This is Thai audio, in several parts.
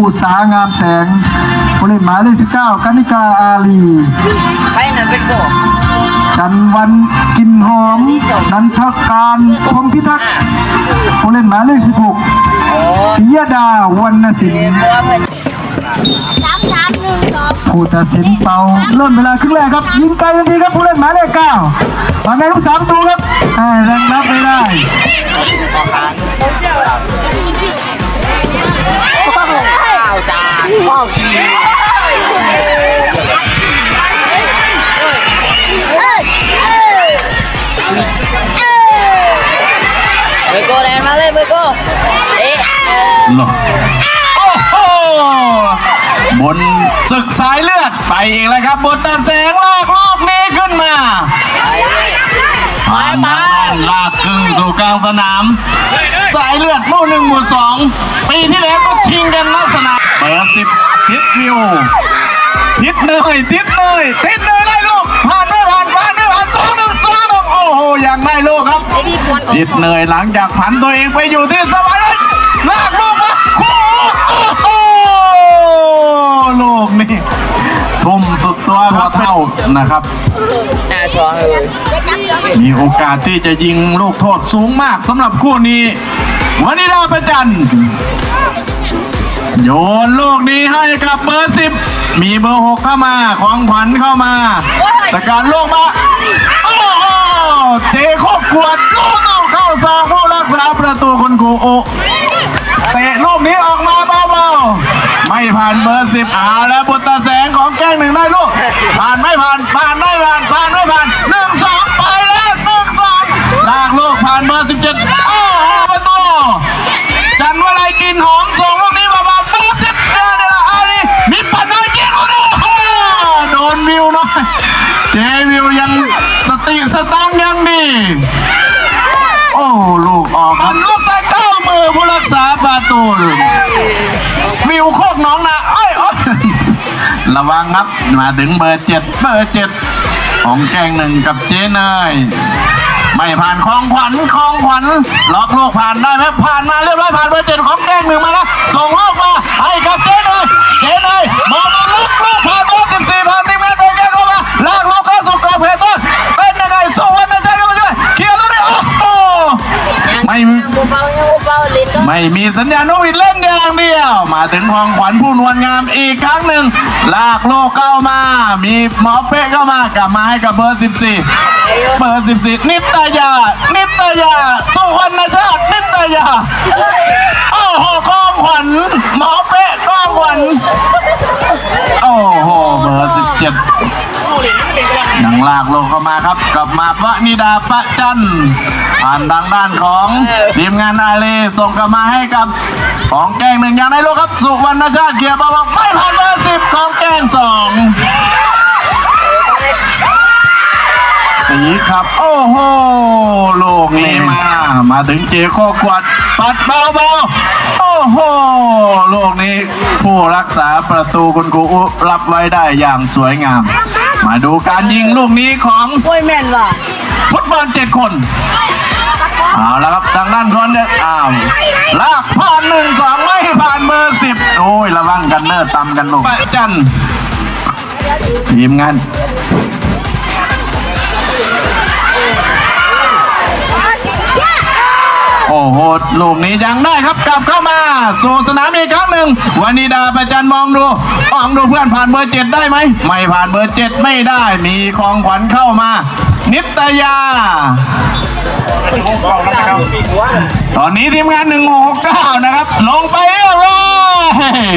อุตสาหงามแสงผู้เล่นหมายเลขสิบเก้ากนิกาอาลีใครน่ะเป็นโบจันวันกินหอม นันทการพรหมพิทักษ์ผู้เล่นหมายเลขสิบหกโอ้ปิยดาวรรณศิลป์ตัวเพิ่นสามสามหนึ่งสองผู้ตัดสินเป่าเริ่มเวลาครึ่งแรกครับ ยิงไกลทันทีครับผู้เล่นหมายเลขเก้าบางไงครับสามตัวครับอ่ารังรับไม่ได้ ศึกสายเลือดไปอีกแล้วครับบนตาแสงลากลูกนี้ขึ้นมาไปเลยผ่านทางด้านลากครึ่งสู่กลางสนาม สายเลือดหมู่หนึ่งหมู่สองปีที่แล้วก็ชิงกันลักษณะเบอร์สิบทิศวิวทิศเนยทิศเนยทิศเนยไล่ลูกผ่านไม่ผ่านผ่านไม่ผ่านสองหนึ่งสองหนึ่งโอ้โหยังได้ลูกครับไอ้นี่ควรทิศเนยหลังจากผันตัวเองไปอยู่ที่สวรรค์เลยลากลูก นะครับ หน้าช้อนเลยจะจับเดี๋ยวมันมีโอกาสที่จะยิงลูกโทษสูงมากสำหรับคู่นี้ วันนี้ดาวประจันทร์โยนลูกนี้ให้กับเบอร์สิบมีเบอร์หกเข้ามาของขวัญเข้ามา สกัดลูกมาโอ้โหเจโคกกวดลูกเอาเข้าซองผู้รักษาประตูคนกูโอเตะลูกนี้ออกมาเบาๆไม่ผ่านเบอร์สิบเอาแล้วบุตรแสงของแก้งหนึ่งได้ลูกผ่านไม่ผ่านผ่านไม่ผ่านผ่านไม่ผ่านหนึ่งสองไปแล้วหนึ่งสองลากลูกผ่านเบอร์สิบเจ็ดโอ้โหประตูจันวลัยกินหอมส่งลูกนี้มาบาเบอร์สิบเดือนละอาลีมีปัญหาเกี่ยวกับโดนวิวหน่อยเจวิวยังสติสตังยังดีโอ้ลูกออกครับลูกใส่เก้ามือผู้รักษาประตูวิวโคกน้องนะเอ้ยเอ้ย ระวังครับมาถึงเบอร์เจ็ดเบอร์เจ็ดของแกงหนึ่งกับเจเนยไม่ผ่านคลองขวัญคลองขวัญล็อกลูกผ่านได้ไหมผ่านมาเรียบร้อยผ่านเบอร์เจ็ดของแกงหนึ่งมาแล้วส่งลูกมาให้กับเจนเนยเจนเนยมองมาลึกลูกผ่าน ไม่มีสัญญาณนกหวีดเล่นอย่างเดียว มาถึงพองขวัญผู้นวลงามอีกครั้งหนึ่งลากโลกเข้ามา มีหมอเป๊ะเข้ามากลับมาให้กับเบอร์ 14เบอร์14นิตยา นิตยา สุวรรณชาติ นิตยา โอ้โหกองขวัญหมอเป๊ะกองขวัญโอ้โหเบอร์17ยังลากลงเข้ามาครับ กลับมาพระนิดาประจันผ่านทางด้านของทีมงานอาเลส่งกลับมาให้กับ ของแกงหนึ่งอย่างในโลกครับ สุวรรณชาติเกียร์บอลไม่ผ่านเบอร์สิบของแกงสอง สีครับ โอ้โหลูกนี้มา มาถึงเจโคกวาดปัดเบาๆโอ้โหลูกนี้ ผู้รักษาประตูคุณกูอุรับไว้ได้อย่างสวยงาม มาดูการยิงลูกนี้ของโอ้ยแม่นว่ะฟุตบอลเจ็ดคนเอาละครับทางด้านทวนเนี่ยอ้าวลากผ่านหนึ่งสองไม่ผ่านเบอร์สิบโอ้ยระวังกันเนอร์ตำกันลงประจันทีมงาน โอ้โหลูกนี้ยังได้ครับกลับเข้ามาสู่สนามอีกครั้งหนึ่งวันนีดาประจันมองดูมองดูเพื่อนผ่านเบอร์เจ็ดได้ไหมไม่ผ่านเบอร์เจ็ดไม่ได้มีของขวัญเข้ามา นิตยาตอนนี้ทีมงาน1 6 9นะครับ ลงไปเรียบร้อย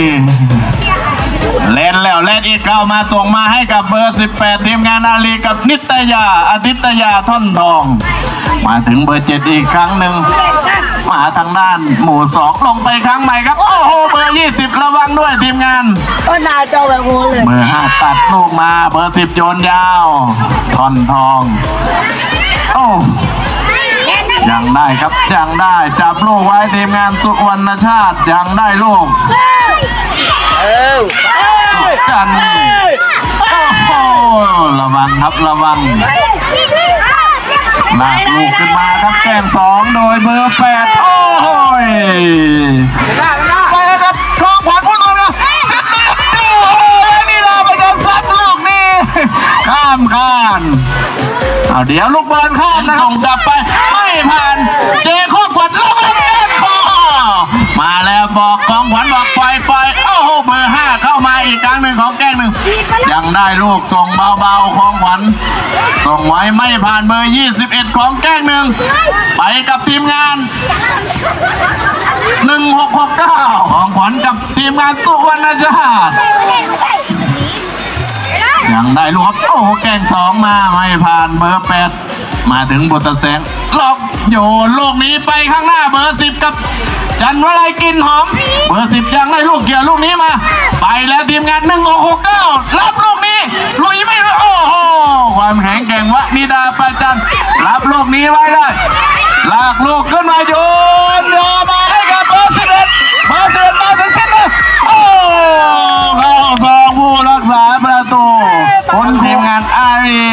เล่นแล้วเล่นอีกเข้ามาส่งมาให้กับเบอร์ 18 ทีมงานอาลีกับนิตยาอาทิตยาท่อนทอง มาถึงเบอร์7อีกครั้งหนึ่งมาทางด้านหมู่2ลงไปครั้งใหม่ครับ โอ้โหเบอร์20ระวังด้วยทีมงานก็หน้าจอแบบงูเลยเบอร์5ตัดลูกมาเบอร์10โยนยาวท่อนทอง โอ้ยังได้ครับยังได้จับลูกไว้ทีมงานสุวรรณชาติยังได้ลูกเออจันทร์โอ้โหระวังครับระวัง ลากลูกขึ้นมาครับแต้มสองโดยเบอร์แปดโอ้ยไปครับทองขวัญพุ่งลงนะขึ้นี่เราไปกันซับลูกนี่ข้ามข้านเอาเดี๋ยวลูกบอลข้ามนะส่งกลับไปไม่ผ่านเจข้อขวัญลูกบอลมาแล้วบอกของขวัญบอกปล่ป มาอีกครั้งหนึ่งของแกล้งหนึ่งยังได้ลูกส่งเบาๆของขวัญส่งไว้ไม่ผ่านเบอร์ 21 ของแกล้งหนึ่งไปกับทีมงาน 1669 ของขวัญกับทีมงานสุวรรณชาติยังได้ลูกครับโอ้โหแกงสองมาไม่ผ่านเบอร์แปด มาถึงบุตรแสงลอกโยนลูกนี้ไปข้างหน้าเบอร์สิบกับ จันวลัยกินหอม เบอร์สิบยังได้ลูกเกี่ยวลูกนี้มา ไปแล้วทีมงานหนึ่งหกเก้ารับลูกนี้ลุยไม่โอ้โหความแข็งแกร่งวะนิดาปาจันรับลูกนี้ไว้ได้ลากลูกขึ้นมาโยนโยนมาให้กับเบอร์สิบเอ็ดเบอร์สิบเอ็ดมาถึงขึ้นเลยโอ้เข้าสองผู้รักษาประตูคนทีมงาน อารี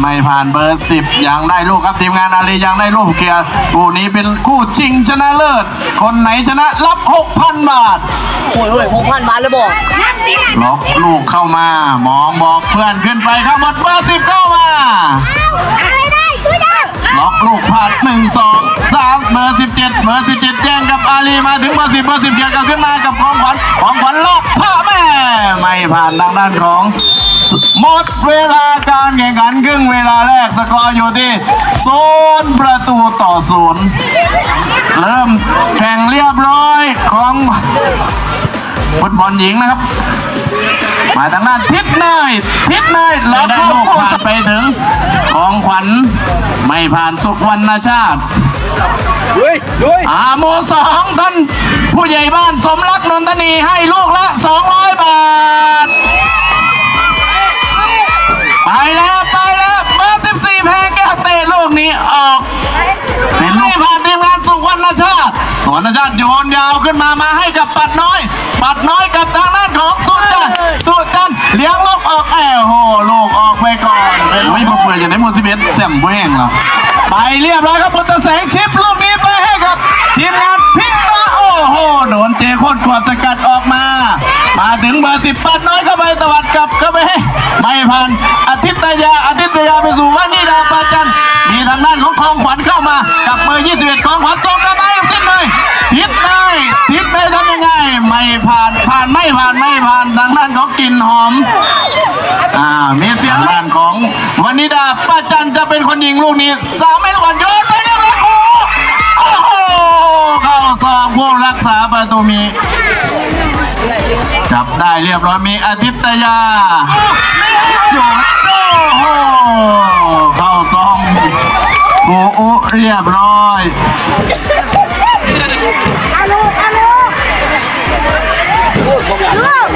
ไม่ผ่านเบอร์สิบยังได้ลูกครับทีมงานอารียังได้ลูกเกียร์คู่นี้เป็นคู่ชิงชนะเลิศ คนไหนชนะรับ 6,000 บาทโอ้ยโอ้ยหกพันบาทเลยบอกล็อกลูกเข้ามามองบอกเพื่อนขึ้นไปครับหมดเบอร์สิบเข้ามาอะไรได้ช่วยได้ล็อกลูกผ่านหนึ่งสองสามเบอร์สิบเจ็ดเบอร์สิบเจ็ดแย่งกับอาลีมาถึงเบอร์สิบเบอร์สิบเกียร์กลับขึ้นมากับของขวัญของขวัญล็อกผ้าแม่ไม่ผ่านทางด้านของ หมดเวลาการแข่งขันครึ่งเวลาแรกสกอร์อยู่ที่ศูนย์ประตูต่อศูนย์เริ่มแข่งเรียบร้อยของฟุตบอลหญิงนะครับมาทางด้านทิศเนยทิศเนยแล้วได้ลูกผ่านไปถึง ของขวัญไม่ผ่านสุวรรณชาติด้วยด้วยอาโมสองท่านผู้ใหญ่บ้านสมรักนนทนีให้ลูกละ 200 บาทไป แล้วไปแล้วเบอร์14แพงแก้วเตะลูกนี้ออกเป็นลูกผ่านทีมงานสุวรรณชาติสุวรรณชาติโยนยาวขึ้นมามาให้กับปัดน้อย ปัดน้อยกับทางด้านของสุจันสุจันเลี้ยงลูกออกแอลโหลูกออกไปก่อนไม่พอเปิดอย่างไหนโมซิเบสแซมแว่งเหรอไปเรียบร้อยครับพุทธแสงชิปลูกนี้ไปให้กับทีมงานพิ โดนเจโคตรกวดสกัดออกมา มาถึงเบอร์สิบปัดน้อยเข้าไปตวัดกลับเข้าไปไม่ผ่านอาทิตยาอาทิตยาไปสู่วันิดาปาจันมีทางด้านของคองขวัญเข้ามากับเบอร์21ของขวัญส่งกลับมาให้กับทิศเลยทิศเลยทิศเลยทำยังไงไม่ผ่านผ่านไม่ผ่านไม่ผ่านทางด้านของกลิ่นหอมอ่ามีเสียงด้านของวันิดาป้าจันจะเป็นคนยิงลูกนี้สามไม่ก่อนโยนไป ซองผู้รักษาประตูมี จับได้เรียบร้อยมีอาทิตยาอยู่โอ้โหเข้าซองโอ้โอเรียบร้อยอาลูกอาลูกลูก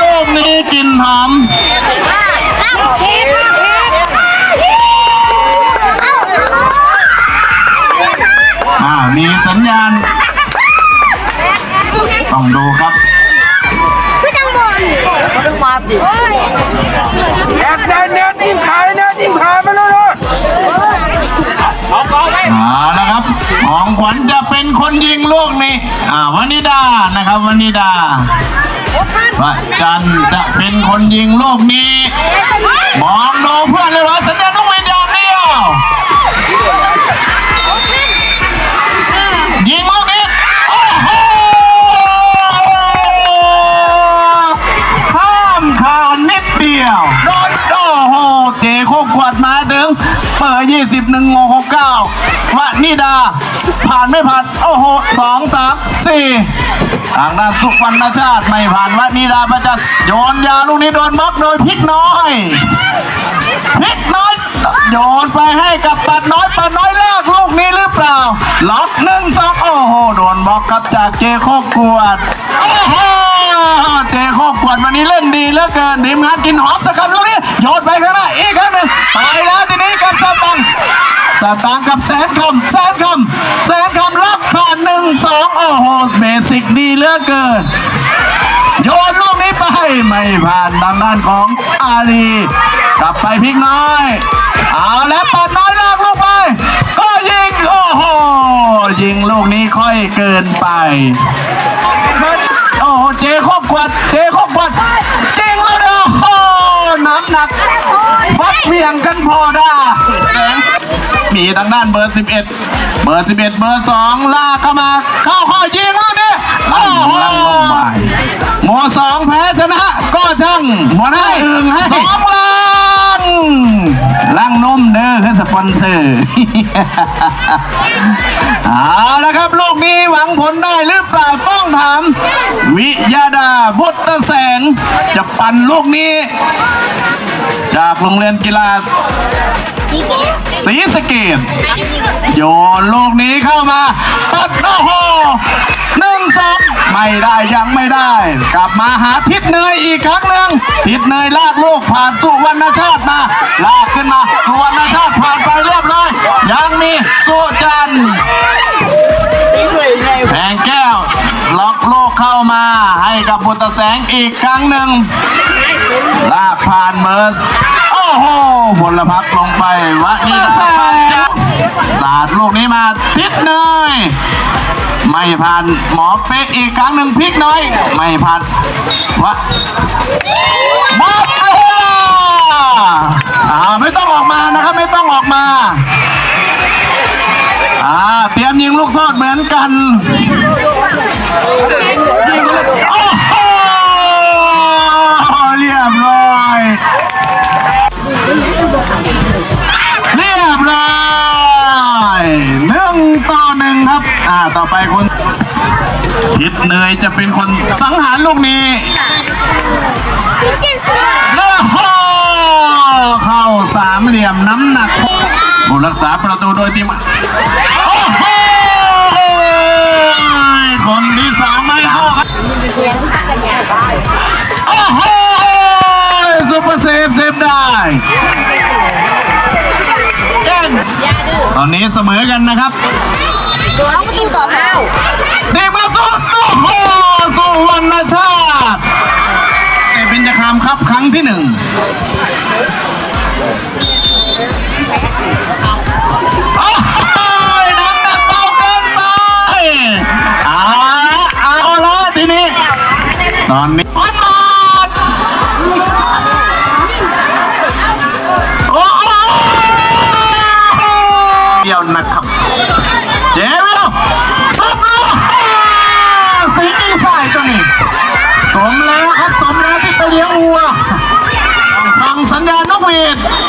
ลูกนี้กลินหอม มีสัญญาณ ต้องดูครับคือจังบอลมันต้องมาสิแอบได้เนื้อทิ้งขายเนื้อทิ้งขายมาแล้วเลยเอาเอาไปเอาละครับ ของขวัญจะเป็นคนยิงลูกนี้อ่าวนิดานะครับวนิดาพระจันทร์จะเป็นคนยิงลูกนี้ มองดูเพื่อนเลยว่าสัญญาณานไม่ผ่านโอ้โหสองสามสี่ทางด้านสุวรรณชาติไม่ผ่านวะนิดาประจันโยนยาลูกนี้โดนบล็อกโดยพิกน้อยพิกน้อย โยนไปให้กับปัดน้อยปัดน้อยลากลูกนี้หรือเปล่า ล็อกหนึ่งสองโอ้โหโดนบล็อกครับจากเจโคกกวดโอ้โหเจโคกกวดวันนี้เล่นดีเหลือเกินทีมงานกินหอมสกัดลูกนี้โยนไปข้างหน้าอีกครั้งหนึ่งไปแล้วทีนี้กับสตังสตังกับแสนคำแสนคำแสนคำรับผ่านหนึ่งสองโอ้โหเบสิกดีเหลือเกินโยนลูกนี้ไปไม่ผ่านทางด้านของอาลีกลับไปพิกน้อย เอาแล้วปัดน้อยลากลูกไป ก็ยิง โอ้โห ยิงลูกนี้ค่อยเกินไปโอ้โห เจครบกวดเจครบกวดจริงแล้วเด้อโอ้โหน้ำหนักฟัดถียงกันพอได้แสงมีทางด้านเบอร์ 11 เบอร์ 11 เบอร์ 2 ลากเข้ามา เข้าข้อยิงแล้วนี่โอ้โหหมวสองแพ้ชนะ ก็ช่างหมวหน้าอึ่งให้สองลัง ลังนมเด้อคือสปอนเซอร์เอาละครับลูกนี้หวังผลได้หรือเปล่าต้องถาม วิยาดาบุตรแสง จะปั่นลูกนี้ จากโรงเรียนกีฬา สีสะเกตโยนลูกนี้เข้ามาปัดโอ้โหหนึ่งสองไม่ได้ยังไม่ได้ กลับมาหาทิศเนยอีกครั้งหนึ่งทิศเนยลากลูกผ่านสุวรรณชาติมา ลากขึ้นมาสุวรรณชาติผ่านไปเรียบร้อย ยังมีสุจันแพงแก้ว ล็อกโลกเข้ามาให้กับบุตรแสงอีกครั้งหนึ่งลากผ่านเบอร์ โหบละพักลงไปวะนี่สงสาดลูกนี้มาทิศเนยไม่ผ่านหมอเป๊ะอีกครั้งหนึ่งพลิกน้อย ไม่ผ่านวะมดเวลาอ่าไม่ต้องออกมานะครับไม่ต้องออกมาอ่าเตรียมยิงลูกโทษเหมือนกัน ทิศเนยจะเป็นคนสังหารลูกนี้แล้วโหเข้าสามเหลี่ยมน้ำหนักผู้รักษาประตูโดยทีมโอ้โหคนที่สามไม่เข้าครับโอ้โหซุปเปอร์เซฟเซฟได้แก้งตอนนี้เสมอกันนะครับ เอาประตูต่อเท้าทีมาสุดโอ้โหสุวรรณชาติเอเป็นจะคามครับครั้งที่หนึ่งโอ้โหน้ำหนักเบาเกินไปเอาละเอาละทีนี้ ตอนนี้พันบาทโอ้โหเดียวนะครับเจ๊า